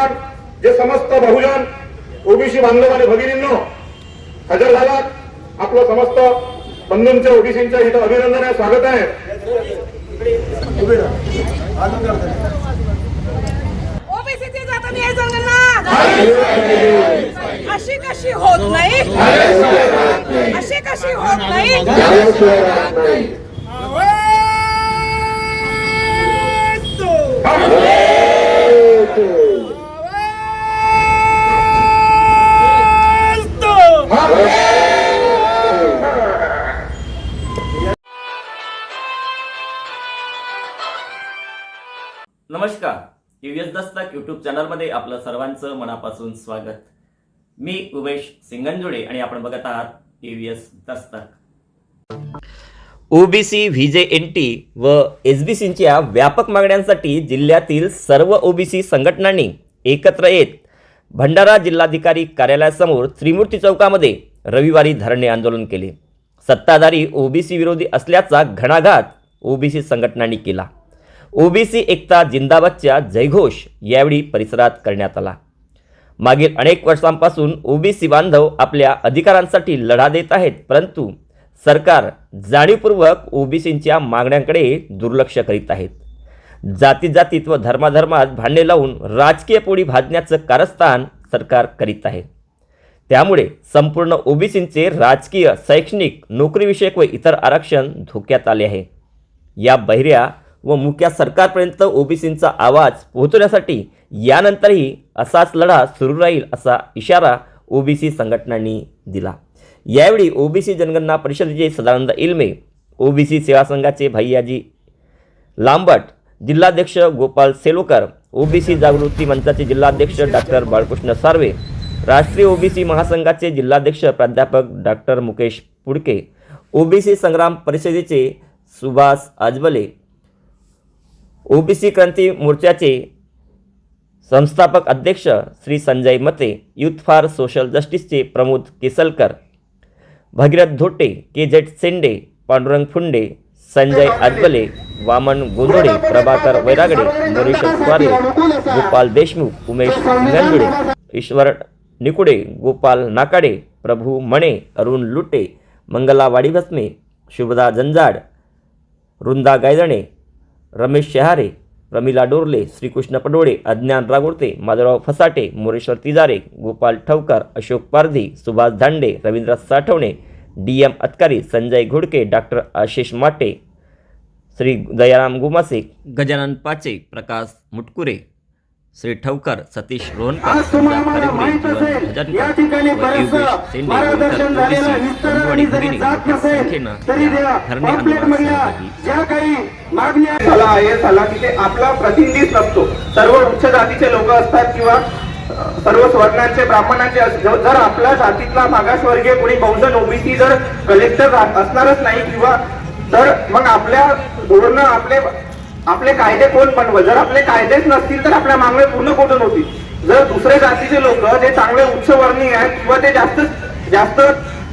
आपण जे समस्त बहुजन ओबीसी बांधव आणि भगिनींनो हजर झालात. आपलं समस्त बंधूंच्या ओबीसींच्या इथं अभिनंदन आहे स्वागत आहे. अशी कशी होत नाही? अशी कशी होत नाही? नमस्कार युट्यूब चॅनलमध्ये आपलं सर्वांचं मनापासून स्वागत. मी उमेश सिंगनजोडे आणि आपण बघत आहात TVS Dastak. OBC VJ N T व एस बी सीच्या व्यापक मागण्यांसाठी जिल्ह्यातील सर्व ओबीसी संघटनांनी एकत्र येत भंडारा जिल्हाधिकारी कार्यालयासमोर त्रिमूर्ती चौकामध्ये रविवारी धरणे आंदोलन केले. सत्ताधारी ओबीसी विरोधी असल्याचा घणाघात ओबीसी संघटनांनी केला. ओबीसी एकता जिंदाबादच्या जयघोष यावेळी परिसरात करण्यात आला. मागील अनेक वर्षांपासून ओबीसी बांधव आपल्या अधिकारांसाठी लढा देत आहेत परंतु सरकार जाणीवपूर्वक ओबीसींच्या मागण्यांकडे दुर्लक्ष करीत आहेत. जाती जातीत व धर्माधर्मात भांडणे लावून राजकीय पोळी भाजण्याचं कारस्थान सरकार करीत आहे. त्यामुळे संपूर्ण ओबीसींचे राजकीय शैक्षणिक नोकरीविषयक व इतर आरक्षण धोक्यात आले आहे. या बहिऱ्या व मुख्या सरकारपर्यंत ओबीसींचा आवाज पोहोचवण्यासाठी यानंतरही असाच लढा सुरू राहील असा इशारा ओबीसी संघटनांनी दिला. यावेळी ओबीसी जनगणना परिषदेचे सदानंद इल्मे ओबीसी सेवा संघाचे भैयाजी लांबट जिल्हाध्यक्ष गोपाल सेलोकर ओबीसी जागृती मंचाचे जिल्हाध्यक्ष डॉक्टर बाळकृष्ण सार्वे राष्ट्रीय ओबीसी महासंघाचे जिल्हाध्यक्ष प्राध्यापक डॉक्टर मुकेश पुडके ओबीसी संग्राम परिषदेचे सुभाष आजबले ओबीसी क्रांती मोर्चाचे संस्थापक अध्यक्ष Shri Sanjay Mate youth for social जस्टिसचे Pramod Kesalkar Bhagirath Dhote K Z Sende Pandurang फुंडे संजय आजबले वामन गोंधळे प्रभाकर वैरागडे मोरेश्वर स्वारे गोपाल देशमुख उमेश गंजुडे ईश्वर निकुडे गोपाल नाकाडे प्रभू मणे अरुण लुटे मंगला वाडीभस्मे शुभदा जंजाड वृंदा गायदणे रमेश शहारे प्रमिला डोरले श्रीकृष्ण पडोळे अज्ञान Ragodte Madhavrao Fasate Moreshwar Tijare Gopal Thawkar Ashok Pardhi Subhash Dhande Ravindra Sathavane D M Atkari Sanjay Ghodke doctor Ashish Mate Shri Dayaram गुमासे Gajanan पाचे प्रकाश मुटकुरे श्री ठवकर सतीश रोहनकर झाला आहे झाला की ते आपला प्रतिनिधीच नसतो. सर्व उच्च जातीचे लोक असतात किंवा सर्व स्वर्णांचे ब्राह्मणांचे जर आपल्या जातीतला मागासवर्गीय कोणी बहुजन ओबीसी जर कलेक्टर असणारच नाही किंवा तर मग आपल्या धोरण आपले आपले कायदे कोण बनवत जर आपले कायदेच नसतील तर आपल्या मागण्या पूर्ण कुठून होतील? जर दुसरे जातीचे लोक जे चांगले उच्चवर्णीय आहेत किंवा ते जास्त जास्त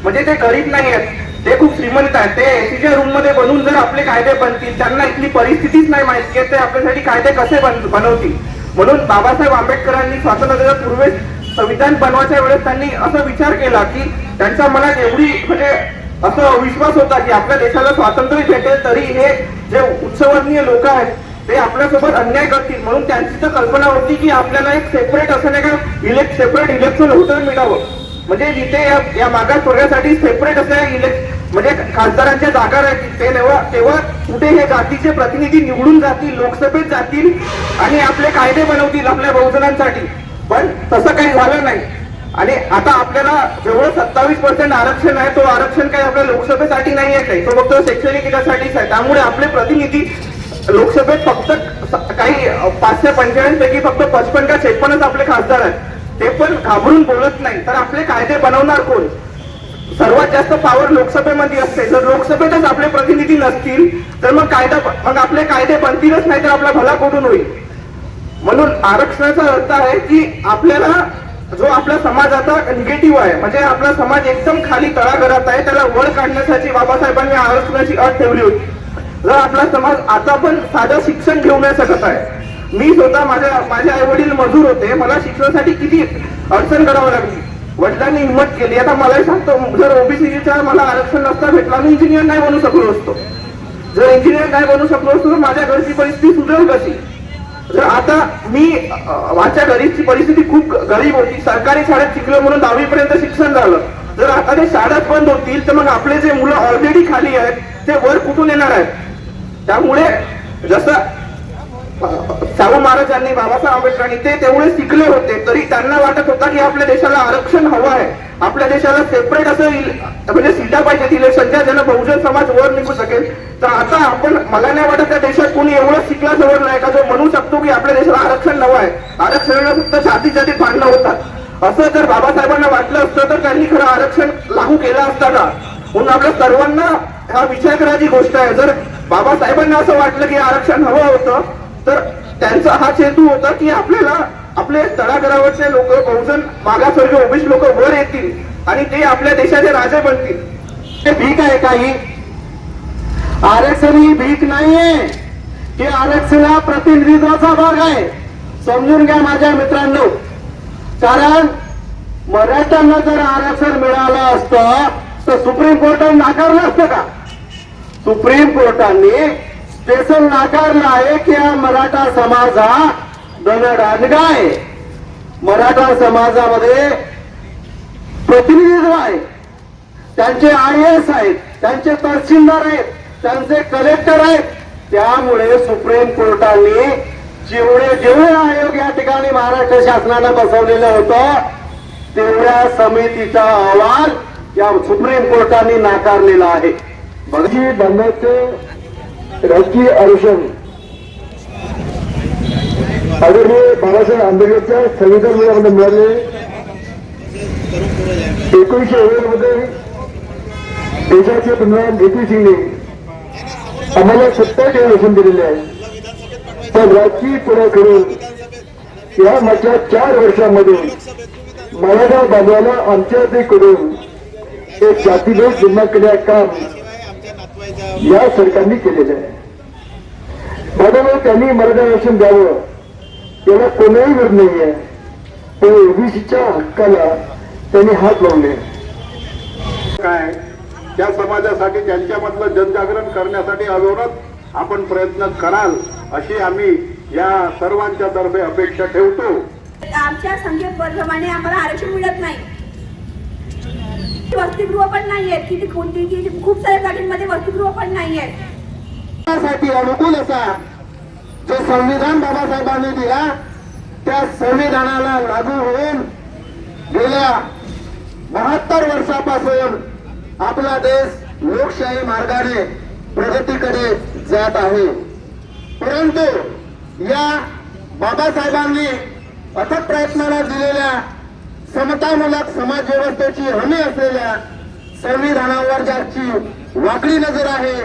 म्हणजे ते गरीब नाही आहेत ते खूप श्रीमंत आहेत ते एसीच्या रूममध्ये बनवून जर आपले कायदे बनतील त्यांना इथली परिस्थितीच नाही माहिती आहे ते आपल्यासाठी कायदे कसे बन- बनवतील? म्हणून बाबासाहेब आंबेडकरांनी स्वातंत्र्याच्या पूर्वेस संविधान बनवायच्या वेळेस त्यांनी असा विचार केला की त्यांच्या मनात एवढी म्हणजे असा विश्वास होता की आपल्या देशाला स्वातंत्र्य भेटेल तरी हे जे उच्चवर्णीय लोक आहेत ते आपल्यासोबत अन्याय करतील. म्हणून त्यांची तर कल्पना होती की आपल्याला एक सेपरेट असं नाही का इलेक्ट सेपरेट इलेक्शन होतं मिळावं. म्हणजे जिथे या, या मागास वर्गासाठी सेपरेट असं इलेक्ट म्हणजे खासदारांच्या जागा राहतील. ते तेव्हा तेव्हा कुठे हे जातीचे प्रतिनिधी निवडून जातील लोकसभेत जातील आणि आपले कायदे बनवतील आपल्या बहुजनांसाठी. पण तसं काही झालं नाही. आणि आता आपल्याला जेवढं सत्तावीस पर्सेंट आरक्षण आहे तो आरक्षण काही आपल्या लोकसभेसाठी नाही आहे काही. तो फक्त शैक्षणिक हितासाठीच आहे. त्यामुळे आपले प्रतिनिधी लोकसभेत फक्त काही पाचशे पंचेचाळीस पैकी फक्त पचपन का छेपन्नच आपले खासदार आहेत. ते पण घाबरून बोलत नाही. तर आपले कायदे बनवणार कोण? सर्वात जास्त पॉवर लोकसभेमध्ये असते. जर लोकसभेतच आपले प्रतिनिधी नसतील तर मग कायदा मग आपले कायदे बनतीलच नाही तर आपला भला कुठून होईल? म्हणून आरक्षणाचा अर्थ आहे की आपल्याला जो आपला समाज आता निगेटिव्ह आहे म्हणजे आपला समाज एकदम खाली तळाघरात आहे त्याला वर काढण्यासाठी बाबासाहेबांनी आरक्षणाची अट ठेवली होती. आपला समाज आता पण साधं शिक्षण घेऊ नाही शकत आहे. मी स्वतः माझ्या माझे आई वडील मजूर होते. मला शिक्षणासाठी किती अडचण करावं लागली. वडिलांनी हिंमत केली. आता मलाही सांगतो जर ओबीसीच्या मला आरक्षण नसता भेटला मी इंजिनियर नाही बनू शकलो असतो. जर इंजिनियर नाही बनू शकलो असतो तर माझ्या घरची परिस्थिती सुधरेल कशी? जर आता मी माझ्या घरीची परिस्थिती खूप गरीब होती. सरकारी शाळेत शिकलो म्हणून दहावीपर्यंत शिक्षण झालं. जर आता ते शाळाच बंद होतील तर मग आपले जे मुलं ऑलरेडी खाली आहेत ते वर कुठून येणार आहेत? त्यामुळे जसं अ, शाहू महाराजांनी बाबासाहेब आंबेडकरांनी ते तेवढे शिकले होते तरी त्यांना वाटत होता की आपल्या देशाला आरक्षण हवं आहे. आपल्या देशाला सेपरेट असं म्हणजे सीटा पाहिजेत इलेक्शनच्या ज्यांना बहुजन समाज वर निघू शकेल. तर आता आपण मला नाही वाटत त्या देशात कोणी एवढं शिकला जवळ नाही का जो म्हणू शकतो की आपल्या देशाला आरक्षण हवं आहे. आरक्षणाला म्हणजे फक्त जाती जाती भांडणं होतात. असं जर बाबासाहेबांना वाटलं असतं तर त्यांनी खरं आरक्षण लागू केलं असताना का? म्हणून आपल्या सर्वांना हा विचार करायची गोष्ट आहे. जर बाबासाहेबांना असं वाटलं की आरक्षण हवं होतं तर त्यांचा हा हेतू होता की आपल्याला आपले तळागरावरचे लोक बहुजन मागासवर्ग ओबीस लोक वर येतील आणि ते आपल्या देशाचे राजे बनतील. ते भीक आहे काही. आरक्षण ही भीक नाहीये. हे आरक्षण हा प्रतिनिधित्वाचा भाग आहे. समजून घ्या माझ्या मित्रांनो. कारण मराठ्यांना जर आरक्षण मिळालं असतं तर सुप्रीम कोर्टाने नाकारलं असतं का? सुप्रीम कोर्टाने स्पेशल नाकारला आहे की हा मराठा समाज हा दणडाणगा आहे मराठा समाजामध्ये प्रतिनिधित्व आहे. त्यांचे आय एस आहेत त्यांचे तहसीलदार आहेत त्यांचे कलेक्टर आहेत. त्यामुळे सुप्रीम कोर्टाने जेवढे जेवढे आयोग या ठिकाणी महाराष्ट्र शासनानं बसवलेलं होतं तेवढ्या समितीचा अहवाल या सुप्रीम कोर्टाने नाकारलेला आहे. बघजी बंधाचे राजकीय आरक्षण. आदरणीय बाबासाहेब आंबेडकरच्या संविधान मुलामध्ये मिळाले. एकोणीशे मध्ये देशाचे पंतप्रधान व्ही सिंगने आम्हाला सत्ताचे आरक्षण दिलेले आहे. पण राजकीय पुढे करून या मागच्या चार वर्षामध्ये मराठा बांधवाला आमच्या ते करून एक जातीभेद निर्माण केल्या काम या सरकारने केलेलं आहे. माझ्यामुळे त्यांनी मराठा आरक्षण द्यावं. याला कोणाही विरोध नाही आहे पण ओबीसीच्या हक्काला त्यांनी हात लावले. काय? त्या समाजासाठी त्यांच्यामधलं जनजागरण करण्यासाठी अविरत आपण प्रयत्न कराल अशी आम्ही या सर्वांच्या तर्फे अपेक्षा ठेवतो. आमच्या संख्येप्रमाणे आम्हाला आरक्षण मिळत नाही. वसतिगृह पण नाही आहेत किती कोणती खूप साऱ्या जातींमध्ये वसतिगृह पण नाही आहेत साठी अनुकूल असा जो संविधान बाबासाहेबांनी दिला त्या संविधानाला लागू होऊन गेल्या बहात्तर वर्षापासून आपला देश लोकशाही मार्गाने प्रगतीकडे जात आहे. परंतु या बाबासाहेबांनी अथक प्रयत्नाला दिलेल्या समतामूलक समाज व्यवस्थेची हमी असलेल्या संविधानावर ज्याची वाकडी नजर आहे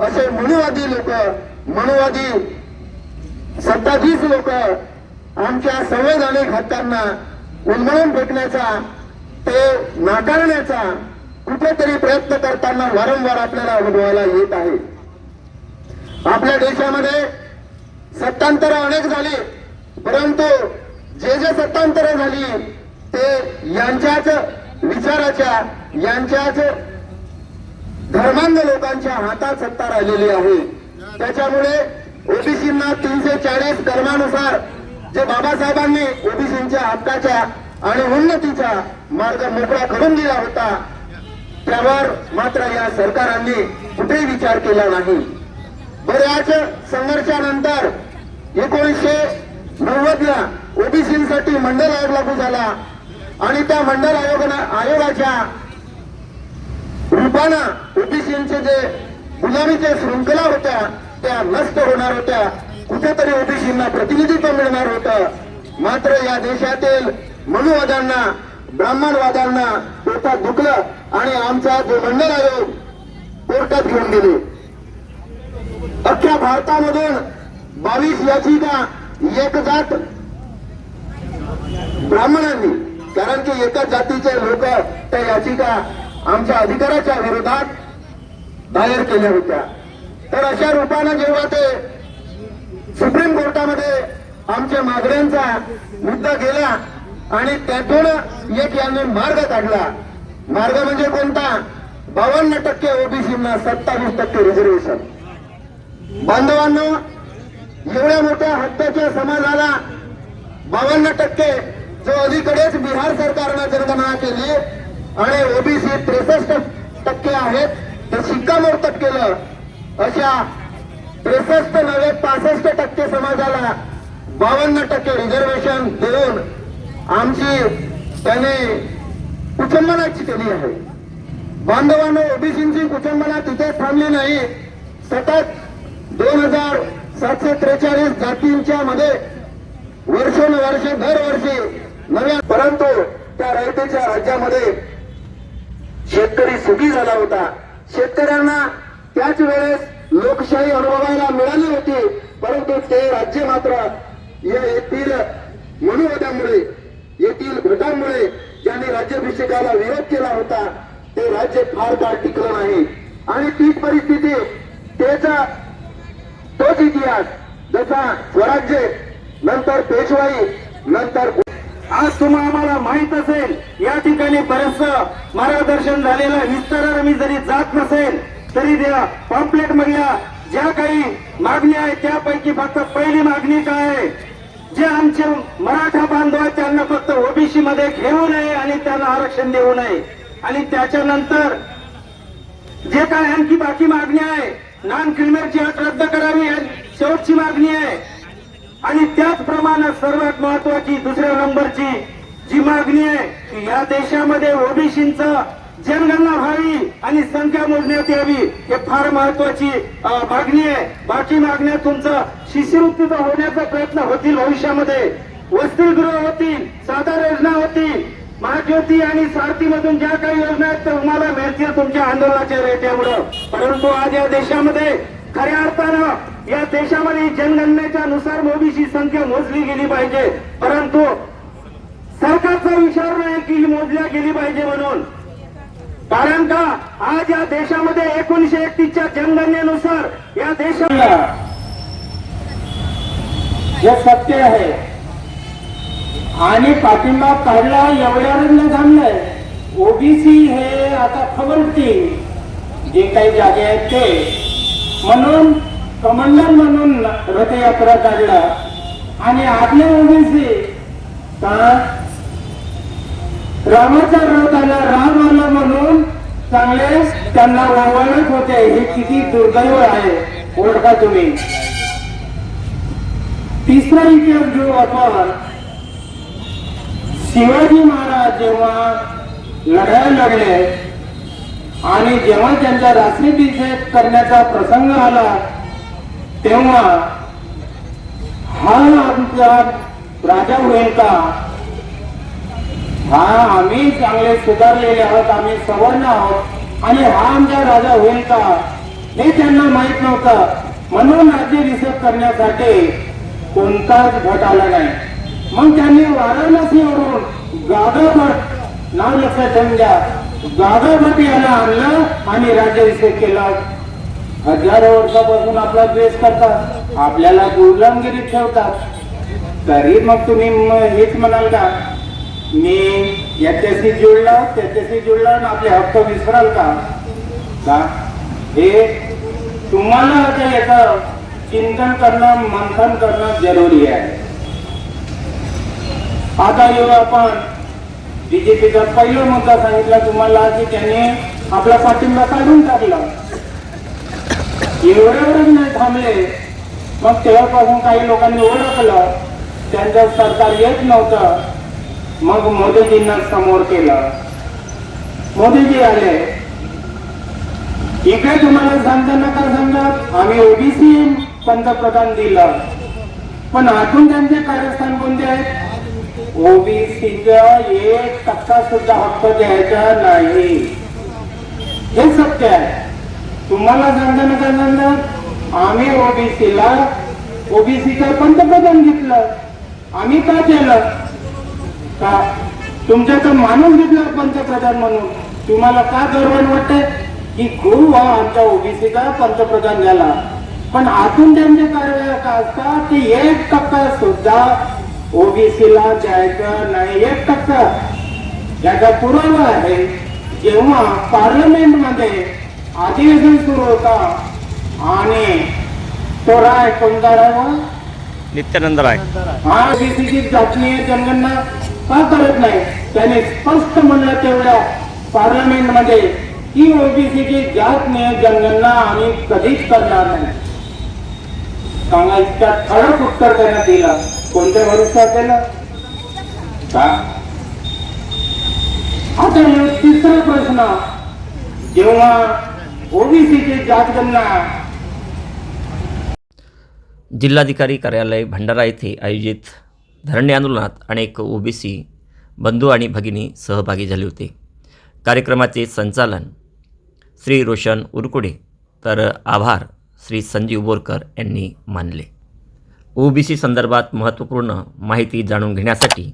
असे मनुवादी लोक मनुवादी सत्ताधीश लोक आमच्या संवैधानिक हक्कांना उन्मळून फेकण्याचा ते नाकारण्याचा कुठेतरी प्रयत्न करताना वारंवार आपल्याला अनुभवायला येत आहे. आपल्या देशामध्ये सत्तांतर अनेक झाली परंतु जे जे सत्तांतर झाली ते यांच्याच विचाराच्या यांच्याच धर्मांध लोकांच्या हातात सत्ता राहिलेली आहे. त्याच्यामुळे ओबीसींना तीनशे चाळीस कलमानुसार जे बाबासाहेबांनी ओबीसींच्या हक्काच्या आणि उन्नतीचा मार्ग मोकळा करून दिला होता त्यावर मात्र या सरकारांनी कुठेही विचार केला नाही. बऱ्याच संघर्षानंतर एकोणीसशे नव्वदला ओबीसींसाठी मंडळ मंडल आयोग लागू झाला. आणि त्या मंडल आयोग आयोगाच्या रूपानं ओबीसीचे जे गुलामीच्या शृंखला होत्या त्या नष्ट होणार होत्या. कुठेतरी ओबीसींना प्रतिनिधित्व मिळणार होतं. मात्र या देशातील मनुवादांना ब्राह्मणवादांना डोक्यात दुखलं आणि आमचा जो मंडल आयोग कोर्टात घेऊन गेले. अख्ख्या भारतामधून बावीस याचिका एक जात ब्राह्मणांनी कारण की एकाच जातीचे लोक त्या याचिका आमच्या अधिकाराच्या विरोधात दायर केल्या होत्या. तर अशा रूपानं जेव्हा ते सुप्रीम कोर्टामध्ये आमच्या मागण्यांचा मुद्दा गेला आणि त्यातून एक यांनी मार्ग काढला. मार्ग म्हणजे कोणता? बावन्न टक्के ओबीसीना सत्तावीस टक्के रिझर्वेशन बांधवांनो एवढ्या मोठ्या हक्काच्या समाजाला बावन्न टक्के जो अलीकडेच बिहार सरकारनं जनगणना केली आणि ओबीसी त्रेसष्ट टक्के आहेत तर शिक्कामोर्तब केलं. अशा त्रेसष्ट नव्हे पासष्ट टक्के समाजाला बावन्न टक्के रिझर्वेशन देऊन आमची त्याने कुचंबनाची केली आहे. बांधवांनो ओबीसींची कुचंबना तिथेच थांबली नाही. सतत दोन हजार सातशे त्रेचाळीस जातींच्या मध्ये वर्षोनवर्ष दरवर्षी नव्या परंतु त्या रयतेच्या राज्यामध्ये शेतकरी सुखी झाला होता. शेतकऱ्यांना त्याच वेळेस लोकशाही अनुभवायला मिळाली होती. परंतु ते राज्य मात्र या येथील मनोवधामुळे येथील घटांमुळे ज्यांनी राज्याभिषेकाला विरोध केला होता ते राज्य फार काळ टिकलं नाही. आणि तीच परिस्थिती त्याचा तोच इतिहास. जसा स्वराज्य नंतर पेशवाई नंतर आज तुम्हाला आम्हाला माहीत असेल या ठिकाणी बरेच मार्गदर्शन झालेलं विस्ताराने मी जरी जात नसेल तरी त्या पॉम्पलेट मधल्या ज्या काही मागण्या आहेत त्यापैकी फक्त पहिली मागणी काय आहे? जे आमचे मराठा बांधव आहेत त्यांना फक्त ओबीसी मध्ये घेऊ नये आणि त्यांना आरक्षण देऊ नये. आणि त्याच्यानंतर जे काय आणखी बाकी मागणी आहे नॉन क्रिमिनलची अट रद्द करावी शेवटची मागणी आहे. आणि त्याचप्रमाणे सर्वात महत्वाची दुसऱ्या नंबरची जी मागणी आहे की या देशामध्ये ओबीसींचं जनगणना व्हावी आणि संख्या मोजण्यात यावी हे फार महत्वाची मागणी आहे. बाकी मागण्या तुमचं शिष्यवृत्तीचा होण्याचा प्रयत्न होतील भविष्यामध्ये. वसतिगृह होतील साधार योजना होतील. महाज्योती आणि सारथीमधून ज्या काही योजना आहेत त्या तुम्हाला मिळतील तुमच्या आंदोलनाच्या रेट्यामुळं परंतु आज या देशामध्ये खऱ्या अर्थानं या देशामध्ये जनगणनेच्या नुसार ओबीसी संख्या मोजली गेली पाहिजे. परंतु सरकारचा विचार नाही की ही मोजल्या गेली पाहिजे म्हणून. कारण का? आज या देशामध्ये एकोणीशे एकतीसच्या जनगणनेनुसार या देशाला हे सत्य आहे. आणि पाठिंबा काढला एवढ्यावर न थांबलंय ओबीसी हे आता खबरती जे काही जागे आहेत ते. म्हणून कमांडर म्हणून रथयात्रा काढला. आणि आपले ओबीसी का रामाचा रथ आला राम आला म्हणून चांगले त्यांना ओवाळत होते. हे किती दुर्दैव आहे. ओळखा तुम्ही. तिसरा इतिहास घेऊ आपण. शिवाजी महाराज जेव्हा लढायला लागले आणि जेव्हा त्यांचा राष्ट्रीय करण्याचा प्रसंग आला तेव्हा हा आमचा राजा होईल हा आम्ही चांगले सुधारलेले आहोत आम्ही सवर्ण आहोत. आणि हा आमचा राजा होईल का हे त्यांना माहीत नव्हतं. म्हणून राज्य रिसर्च करण्यासाठी कोणताच घट आला नाही. मग त्यांनी वाराणसीवरून गागा भट नाव लक्षात ठेवून द्या गागा भट याला आणलं आणि राज्य राज्याभिषेक केलं. हजारो वर्षापासून आपला द्वेष करतात. आपल्याला गुलामगिरीत ठेवतात. तरी मग तुम्ही हेच म्हणाल का? मी याच्याशी जुळला त्याच्याशी जुळला आणि आपले हक्क विसराल का? का? हे तुम्हाला आता याचं चिंतन करणं मंथन करणं जरुरी आहे. आता येऊ आपण. बीजेपीचा पहिला मुद्दा सांगितला तुम्हाला की त्यांनी आपला पाठिंबा काढून टाकला. एवढ्यावरच नाही थांबले. मग तेव्हापासून काही लोकांनी ओळखलं. त्यांचं सरकार येत नव्हतं. मग मोदीजींना समोर केलं. मोदीजी आले. इकडे तुम्हाला सांगता नका सांगत आम्ही ओबीसी पंतप्रधान दिलं. पण आतून त्यांचे कार्यस्थान कोणते आहेत? ओबीसीचा एक टक्का सुद्धा हक्क द्यायचा नाही. हे सत्य आहे. तुम्हाला सांगता नका आम्ही ओबीसीला ओबीसीचं पंतप्रधान घेतलं. आम्ही का केलं? का? तुमच्या तर माणूस घेतला पंतप्रधान म्हणून. तुम्हाला का गर्व वाटतंय? की गुरु हा आमच्या ओबीसीचा पंतप्रधान झाला. पण आतून त्यांचे कार्य का असतात? की एक टक्का सुद्धा ओबीसीला जायचं नाही. एक टक्का याचा पुरावा आहे. जेव्हा पार्लमेंटमध्ये अधिवेशन सुरू होता. आणि तो राय कोणता राय? नित्यानंद राय. जातीय जनगणना का करत नाही? त्याने स्पष्ट म्हणलं तेवढ्या पार्लमेंटमध्ये की ओबीसीची जातनीय जनगणना आम्ही कधीच करणार नाही. सांगा इतक्या ठळक उत्तर देण्यात दिला कोणत्या भरोशात दिलं का? आता तिसरा प्रश्न. जेव्हा ओबीसीची जातगणना जिल्हाधिकारी कार्यालय भंडारा येथे आयोजित धरणे आंदोलनात अनेक ओबीसी बंधू आणि भगिनी सहभागी झाले होते. कार्यक्रमाचे संचालन श्री रोशन उरकुडे तर आभार श्री संजीव बोरकर यांनी मानले. ओबीसी संदर्भात महत्त्वपूर्ण माहिती जाणून घेण्यासाठी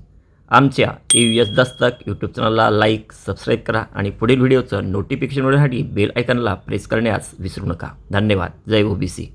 आमच्या A U S Dastak YouTube चॅनलला लाईक सबस्क्राईब करा आणि पुढील व्हिडिओचं नोटिफिकेशन मिळण्यासाठी बेल आयकनला प्रेस करण्यास विसरू नका. धन्यवाद. जय ओबीसी